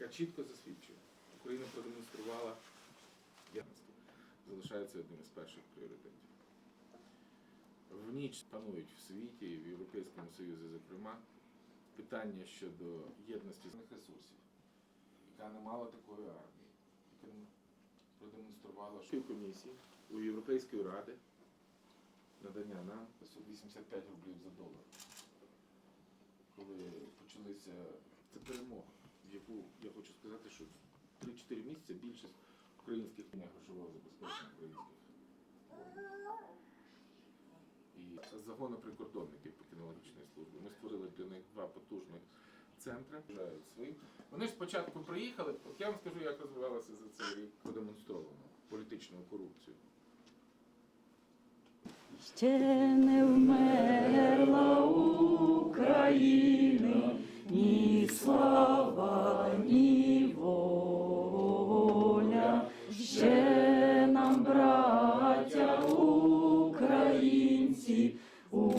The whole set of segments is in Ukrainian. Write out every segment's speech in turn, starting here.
яка чітко засвідчує, Україна продемонструвала єдності, залишається одним із перших пріоритетів. В ніч панують в світі, в Європейському Союзі, зокрема, питання щодо єдності ресурсів, яка не мала такої армії, яка продемонструвала що комісії у Європейської ради надання нам 85 рублів за долар. Коли почалися це перемога, яку я хочу сказати, що 3-4 місяці більшість українських дня грошового забезпечення українських. І загони прикордонників по кінологічної служби. Ми створили для них два потужних центри. Своїм. Вони спочатку приїхали, от я вам скажу, як розвивалося за цей рік продемонстровано політичну корупцію. Ще не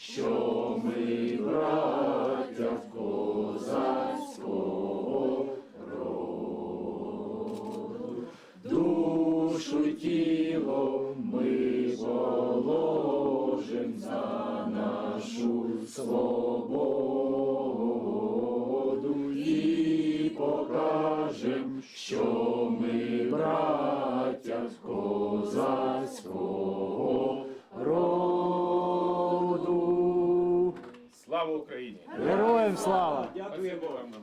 що ми браття в козацького роду. Душу тіло ми положим за нашу свободу і покажем, що ми браття козацького Слава Україні! Героям слава! Дякую вам.